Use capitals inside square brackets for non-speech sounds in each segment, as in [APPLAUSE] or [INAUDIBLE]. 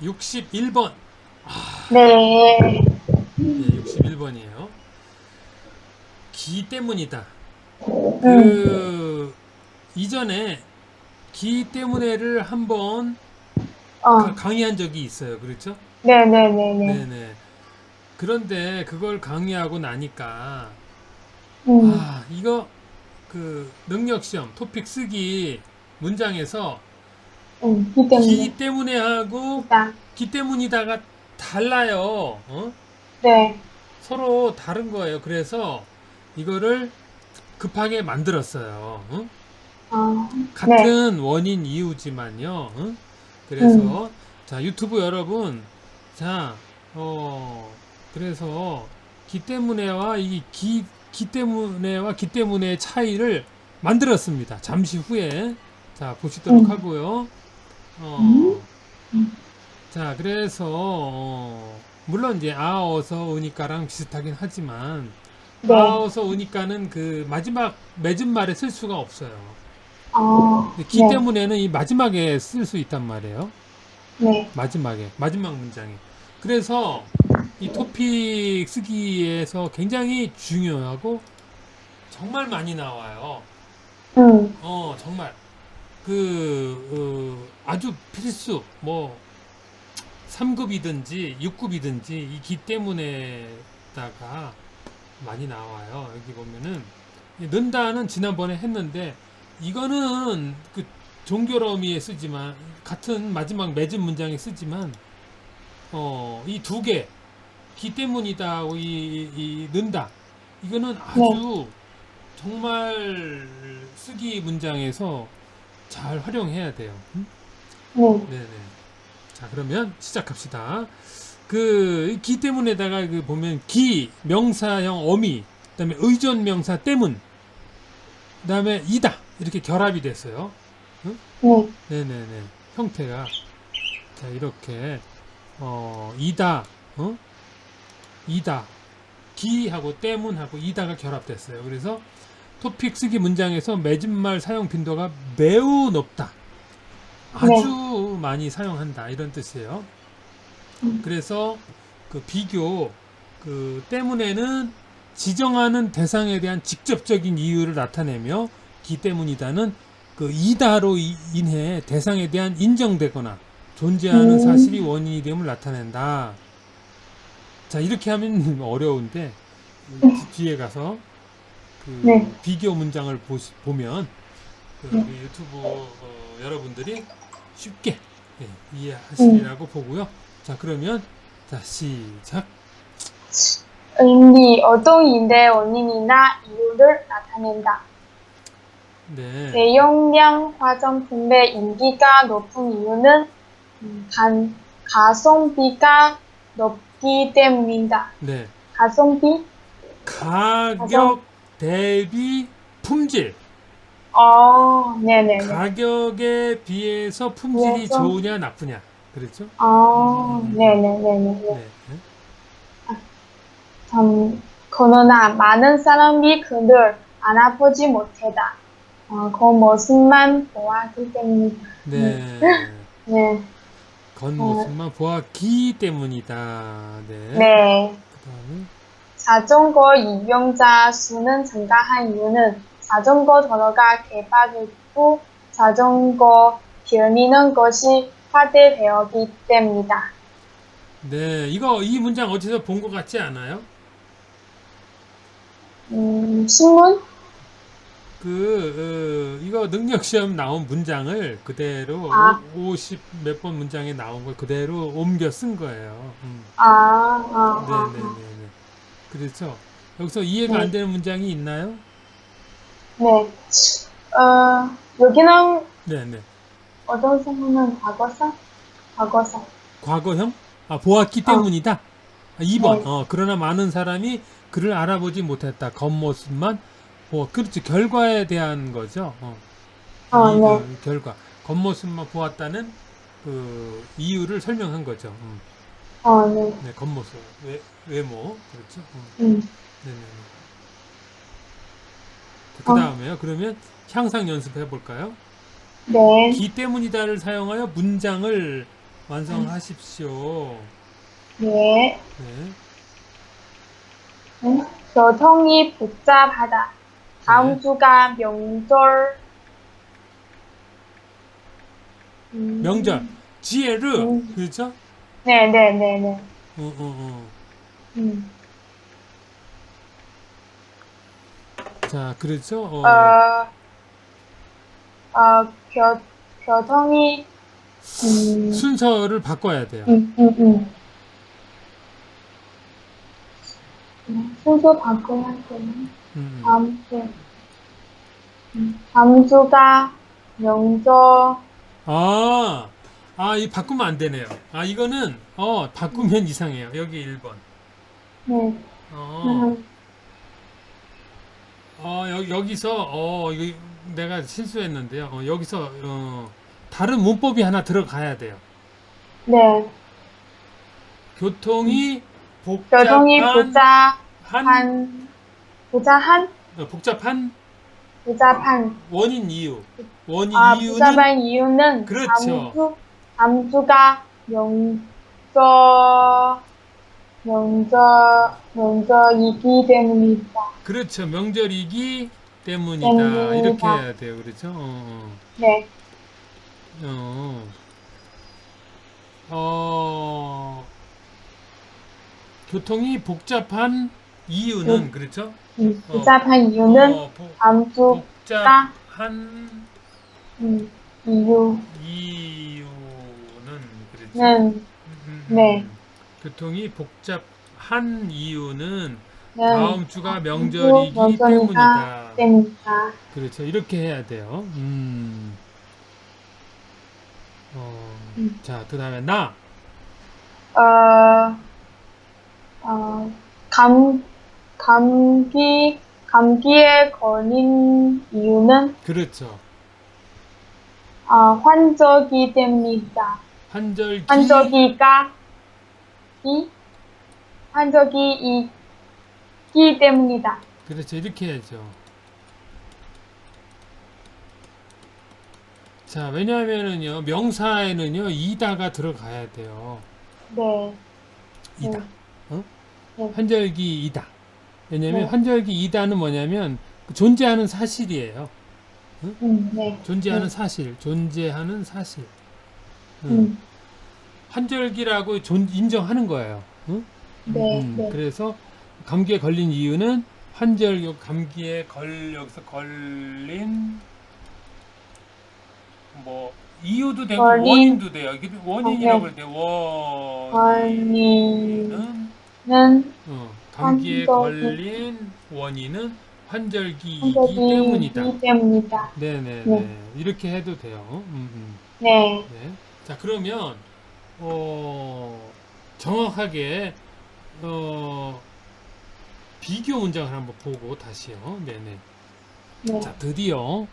자, 61번. 네. 예, 61번이에요. 기 때문이다. 음. 그 이전에 기 때문에를 한번 어. 강의한 적이 있어요. 그렇죠? 네네네네. 네네. 그런데 그걸 강의하고 나니까 음. 아 이거 그 능력 시험 토픽 쓰기 문장에서 음. 기 때문에. 기 때문에 하고 일단. 기 때문이다가 달라요. 어? 네. 서로 다른 거예요. 그래서 이거를 급하게 만들었어요. 어? 어. 같은 원인 이유지만요. 응? 그래서 자 유튜브 여러분 자 어, 그래서 기 때문에와 이 기, 기 때문에와 기 때문의 차이를 만들었습니다. 잠시 후에 자 보시도록 음. 하고요. 어, 음. 음. 자 그래서 어, 물론 이제 아어서 으니까랑 비슷하긴 하지만 네. 아어서 으니까는 그 마지막 맺은 말에 쓸 수가 없어요. 어. 근데 기 네. 때문에는 이 마지막에 쓸 수 있단 말이에요. 네. 마지막에 마지막 문장에. 그래서 이 토픽 쓰기에서 굉장히 중요하고 정말 많이 나와요. 음. 어 정말 그 어, 아주 필수 뭐 3급이든지 6급이든지 이기 때문에다가 많이 나와요. 여기 보면은. 이 는다는 지난번에 했는데 이거는 그 종교러미에 쓰지만 같은 마지막 맺은 문장에 쓰지만 어 이 두 개 기 때문이다 이, 이, 이 는다. 이거는 아주 정말 쓰기 문장에서 잘 활용해야 돼요. 음? 네. 네네. 자, 그러면 시작합시다. 그, 기 때문에다가 그 보면 기, 명사형 어미, 그 다음에 의존 명사 때문, 그 다음에 이다. 이렇게 결합이 됐어요. 네. 네네네. 형태가. 자, 이렇게, 어, 이다, 어? 이다. 기하고 때문하고 이다가 결합됐어요. 그래서 토픽 쓰기 문장에서 맺은 말 사용 빈도가 매우 높다. 아주 많이 사용한다. 이런 뜻이에요. 음. 그래서 그 비교, 그 때문에는 지정하는 대상에 대한 직접적인 이유를 나타내며 기 때문이다는 그 이다로 이- 인해 대상에 대한 인정되거나 존재하는 음. 사실이 원인이 됨을 나타낸다. 자 이렇게 하면 [LAUGHS] 어려운데 뒤- 뒤에 가서 그 네. 비교 문장을 보시, 보면 그 네. 유튜브 어, 여러분들이 쉽게 예, 이해하시리라고 보고요. 자 그러면 자 시작. 의미 어동인의 원인이나 이유를 나타낸다. 네. 대용량 화장품의 인기가 높은 이유는 음, 간, 가성비가 높기 때문이다. 네. 가성비? 가격 대비 품질. 어, 네네네. 가격에 비해서 품질이 비해서? 좋으냐 나쁘냐. 그렇죠? 어, 네네네네. 네. 참, 그러나 많은 사람이 그를 알아보지 못했다. 어, 그 모습만 보았기 때문이다. 네. 네, [LAUGHS] 겉모습만 보았기 때문이다. 네. 네. 자전거 이용자 수는 증가한 이유는 자전거 도로가 개발되고 자전거 빌리는 것이 확대되었기 때문이다. 네. 이거 이 문장 어디서 본 것 같지 않아요? 음, 신문? 그 어, 이거 능력 시험 나온 문장을 그대로 아. 50몇 번 문장에 나온 걸 그대로 옮겨 쓴 거예요. 음. 아, 아, 아. 네네네네. 그렇죠. 여기서 이해가 네. 안 되는 문장이 있나요? 네. 어, 여기는 네네. 어떤 상황은 과거사? 과거사. 과거형? 아, 보았기 어. 때문이다. 아, 2번. 네. 어, 그러나 많은 사람이 그를 알아보지 못했다. 겉모습만 보 그렇죠. 결과에 대한 거죠. 어. 어, 이, 네. 그 결과. 겉모습만 보았다는 그 이유를 설명한 거죠. 음. 어, 네. 네, 겉모습. 외, 외모. 그렇죠. 음. 음. 네네네. 그 다음에요. 그러면 향상 연습해 볼까요? 네. 기 때문이다를 사용하여 문장을 완성하십시오. 네. 네. 음, 교통이 복잡하다. 다음 네. 주가 명절. 음, 명절. 지에르. 음. 그렇죠? 네, 네, 네, 네. 어, 어, 어. 음. 자, 그렇죠? 어. 어, 어, 교, 교통이, 음, 순서를 바꿔야 돼요. 음, 음, 음. 음, 순서 바꿔야 되나? 음. 다음 주. 음, 다음 주가 명절. 아, 아, 이 바꾸면 안 되네요. 아, 이거는, 어, 바꾸면 이상해요. 여기 1번. 네. 어, 음, 어, 여, 여기서, 어, 이거 내가 실수했는데요. 어, 여기서, 어, 다른 문법이 하나 들어가야 돼요. 네. 교통이 교통이 복잡한, 복잡한, 복잡한, 어, 복잡한 복잡한. 원인 이유. 원인 아, 이유는, 복잡한 이유는 그렇죠. 다음 주가 명절, 명절, 명절이기 때문이다. 그렇죠. 명절이기 때문이다. 때문이다. 이렇게 해야 돼요. 그렇죠? 어, 네. 어. 어, 어, 교통이 복잡한 이유는, 음. 그렇죠? 음, 어, 복잡한 이유는 어, 복- 주, 복잡한 음, 이유는, 이유는, 그렇죠? 는, 음, 네. 교통이 복잡한 이유는 는 다음 주가 주 명절이기 때문이다. 때문이다. 그렇죠. 이렇게 해야 돼요. 음. 어, 음. 자, 그 다음에 나. 어, 어, 감, 감기, 감기에 걸린 이유는 그렇죠. 어, 환절기 때문이다. 환절기. 환절기가 이 환절기 이기 때문이다. 그렇죠. 이렇게 해야죠. 자, 왜냐하면은요, 명사에는요, 이다가 들어가야 돼요. 네. 이다. 네. 어? 네. 환절기 이다. 왜냐면 네. 환절기 이다는 뭐냐면 그 존재하는 사실이에요. 음, 네. 존재하는 네. 사실, 존재하는 사실. 응. 음, 환절기라고 존, 인정하는 거예요. 응? 네, 음, 네. 그래서 감기에 걸린 이유는 환절 감기에 걸 여기서 걸린 뭐 이유도 되고 걸린- 원인도 돼요. 이게 원인이라고 네. 할때 원인은 원인은 어, 감기에 환절기. 걸린 원인은 환절기이기 때문이다. 때문이다. 네네네 네. 이렇게 해도 돼요. 음, 음. 네. 네. 자 그러면 어, 정확하게 어, 비교 문장을 한번 보고 다시요. 네네. 네. 자 드디어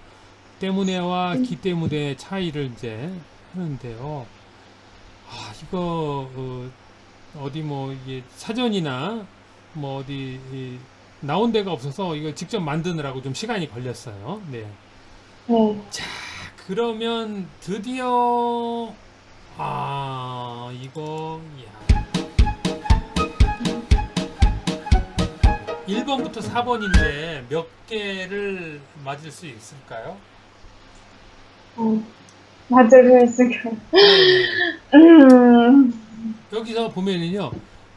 때문에와 음. 기 때문의 차이를 이제 하는데요. 아 이거 어, 디뭐 이게 사전이나 뭐 어디 이, 나온 데가 없어서 이거 직접 만드느라고 좀 시간이 걸렸어요. 네. 네. 자, 그러면 드디어 아 이거 야 1번부터 4번인데 몇 개를 맞을 수 있을까요? 어, 맞을 수 있을까요? 네, 음, 여기서 보면은요.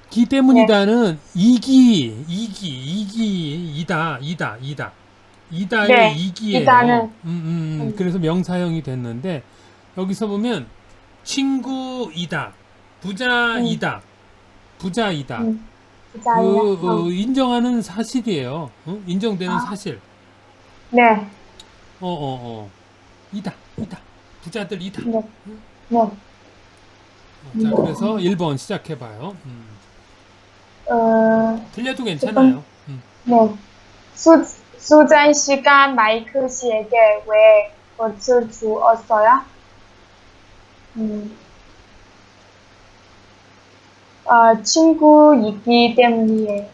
기 때문이다는 이기, 이기, 이기, 이다, 이다, 이다. 이다의 네, 이기예요. 이다는. 음, 음, 음. 음. 그래서 명사형이 됐는데 여기서 보면 친구이다, 부자이다, 부자이다. 음, 그 부자이다. 어, 어. 인정하는 사실이에요. 어? 인정되는 아. 사실. 네. 어, 어, 어. 이다, 이다. 부자들 이다. 네. 네. 어, 자, 그래서 1번 시작해봐요. 음. 어, 틀려도 괜찮아요. 음. 네. 수, 수잔 씨가 마이클 씨에게 왜 꽃을 주었어요? 음, 어, 친구이기 때문이에요.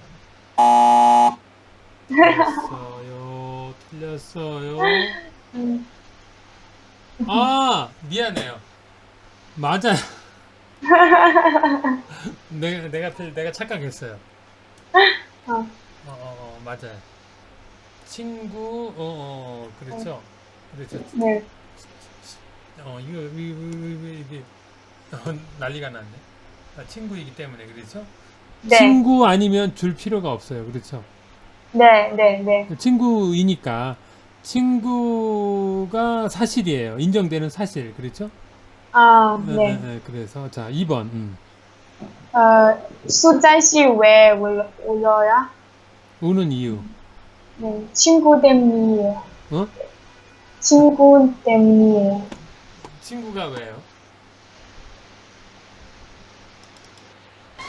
틀렸어요. 틀렸어요. 음, 아, 미안해요. 맞아요. [LAUGHS] 내가 내가 틀- 내가 착각했어요. 어. 어, 어, 어 맞아요. 친구 어, 어 그렇죠. 그렇죠. 네. 어 이거 이거 이거 이게 어, [LAUGHS] 난리가 났네. 아, 친구이기 때문에 그렇죠. 네. 친구 아니면 줄 필요가 없어요. 그렇죠. 네, 네, 네. 친구이니까 친구가 사실이에요. 인정되는 사실. 그렇죠? 아, 네, 네. 네, 네. 그래서 자 2번. 음. 어, 수자씨 왜 울려, 울려요? 우는 이유. 네, 친구 때문이에요. 어? 친구 때문이에요. 친구가 왜요? 아,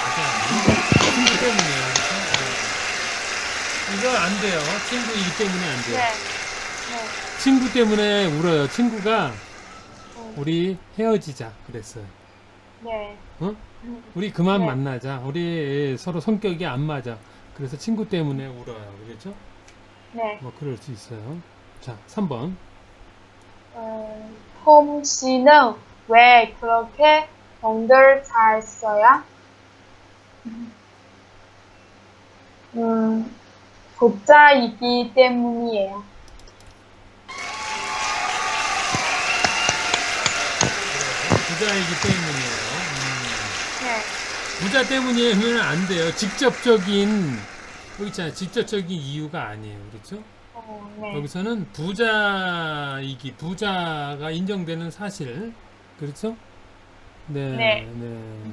맞아요. 친구 때문이에요. 네. 이거 안 돼요. 친구이기 때문에 안 돼요. 네. 친구 때문에 울어요. 친구가 네. 우리 헤어지자 그랬어요. 네. 어? 우리 그만 네. 만나자. 우리 서로 성격이 안 맞아. 그래서 친구 때문에 울어요. 그렇죠? 네. 뭐 그럴 수 있어요. 자, 3번. 어, 홈 씨는 왜 그렇게 돈을 잘 써요? 음, 부자이기 때문이에요. 부자이기 때문이에요. 음. 네. 부자 때문이면 안 돼요. 직접적인 여기 있잖아요. 직접적인 이유가 아니에요. 그렇죠? 어, 네. 여기서는 부자이기 부자가 인정되는 사실 그렇죠? 네, 네. 네.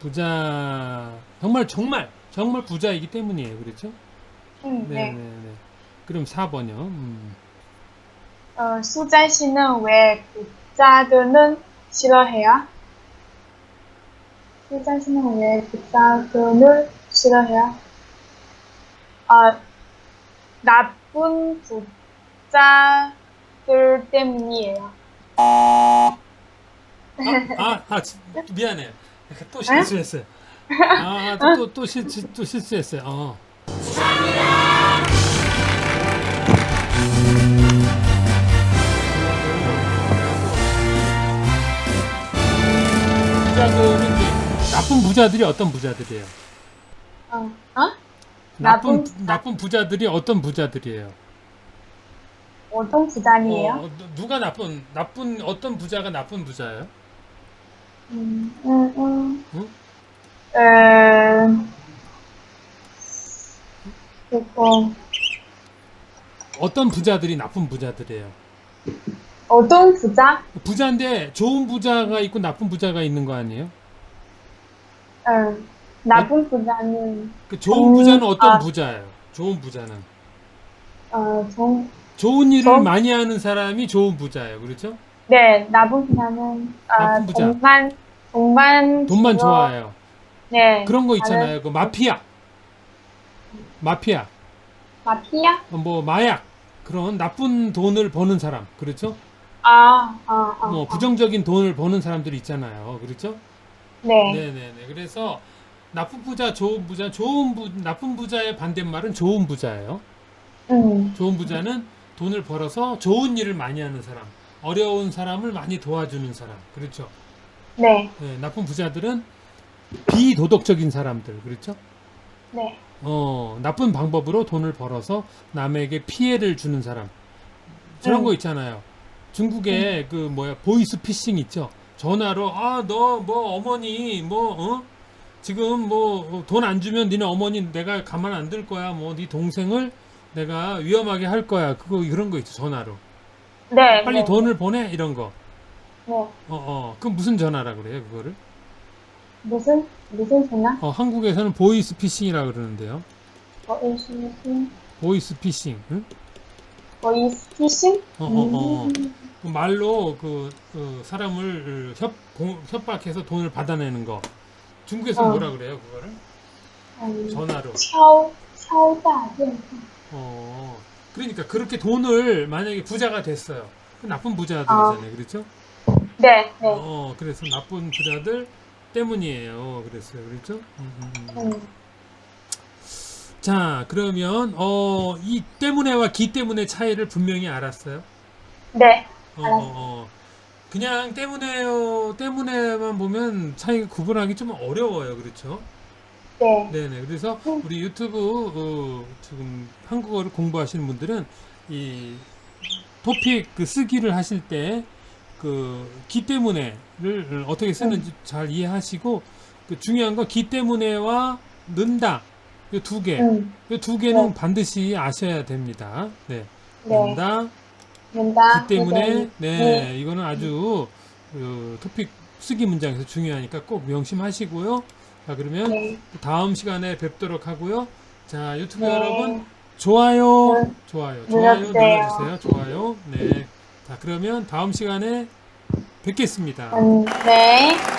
부자 정말 정말 정말 부자이기 때문이에요. 그렇죠? 음, 네, 네, 네. 네. 그럼 4번요. 음. 어, 수자 씨는 왜 부자들은 싫어해요? 수자 씨는 왜 부자들을 싫어해요? 아, 나 쁜 부자들 때문이에요. 아, 아, 아, 지- 미안해요. 또 실수했어요. 아, 또, 또, 또, 실, 또 실수했어요. 어. 부자들은 이제 나쁜 부자들이 어떤 부자들이에요? 어, 어? 나쁜 나쁜 부자? 나쁜 부자들이 어떤 부자들이에요? 어떤 부자이에요? 어, 누가 나쁜 나쁜 어떤 부자가 나쁜 부자예요? 음, 음, 음. 응? 음, 그리고 어떤 부자들이 나쁜 부자들이에요? 어떤 부자? 부자인데 좋은 부자가 있고 나쁜 부자가 있는 거 아니에요? 음, 나쁜 부자는 그 좋은 음, 부자는 어떤 아. 부자예요? 좋은 부자는 어, 좀, 좋은 일을 저- 많이 하는 사람이 좋은 부자예요. 그렇죠? 네, 나쁜 부자는 아, 나쁜 부자. 돈만 돈만 돈만 주어- 좋아해요. 네. 그런 거 있잖아요. 그 마피아, 마피아, 마피아? 뭐 마약 그런 나쁜 돈을 버는 사람, 그렇죠? 아, 아, 아. 뭐 아. 부정적인 돈을 버는 사람들이 있잖아요. 그렇죠? 네. 네네네. 그래서 나쁜 부자, 좋은 부자, 좋은 부, 나쁜 부자의 반대말은 좋은 부자예요. 음. 좋은 부자는 돈을 벌어서 좋은 일을 많이 하는 사람, 어려운 사람을 많이 도와주는 사람, 그렇죠? 네. 네, 나쁜 부자들은 비도덕적인 사람들, 그렇죠? 네. 어, 나쁜 방법으로 돈을 벌어서 남에게 피해를 주는 사람. 저런 음. 거 있잖아요. 중국에 그 뭐야 보이스 피싱 있죠. 전화로 아 너 뭐 어머니 뭐 어? 지금 뭐 돈 안 주면 니네 어머니 내가 가만 안 둘 거야. 뭐 네 동생을 내가 위험하게 할 거야. 그거 이런 거 있죠. 전화로. 네. 빨리 네. 돈을 보내 이런 거. 네. 어, 어. 그 무슨 전화라 그래요, 그거를? 무슨 무슨 전화? 어, 한국에서는 보이스 피싱이라 그러는데요. 보이스 무슨 보이스 피싱. 응? 보이스 피싱? 어, 어, 어, 어. 음. 그 말로 그, 그 사람을 협, 공- 협박해서 돈을 받아내는 거. 중국에서 어. 뭐라 그래요 그거를? 아니, 전화로. 샤오 샤오다 네. 어. 그러니까 그렇게 돈을 만약에 부자가 됐어요. 그 나쁜 부자들이잖아요, 아. 어. 그렇죠? 네, 네. 어, 그래서 나쁜 부자들 때문이에요. 그랬어요, 그렇죠? 음, 음, 음. 네. 자, 그러면 어, 이 때문에와 기 때문에 차이를 분명히 알았어요. 네. 어, 어, 어. 그냥 때문에요 때문에만 보면 차이가 구분하기 좀 어려워요 그렇죠 네. 네네 그래서 우리 유튜브 어, 지금 한국어를 공부하시는 분들은 이 토픽 그 쓰기를 하실 때 그 기 때문에를 어떻게 쓰는지 잘 이해하시고 그 중요한 건 기 때문에와 는다 이 두 개. 음. 이두 개는 네. 반드시 아셔야 됩니다. 네. 네. 는다 된다. 기 때문에 네. 네, 이거는 아주 그 토픽 쓰기 문장에서 중요하니까 꼭 명심하시고요. 자 그러면 네. 다음 시간에 뵙도록 하고요. 자 유튜브 네. 여러분 좋아요, 네. 좋아요, 좋아요 눌러주세요. 눌러주세요. 좋아요. 네. 자 그러면 다음 시간에 뵙겠습니다. 음, 네.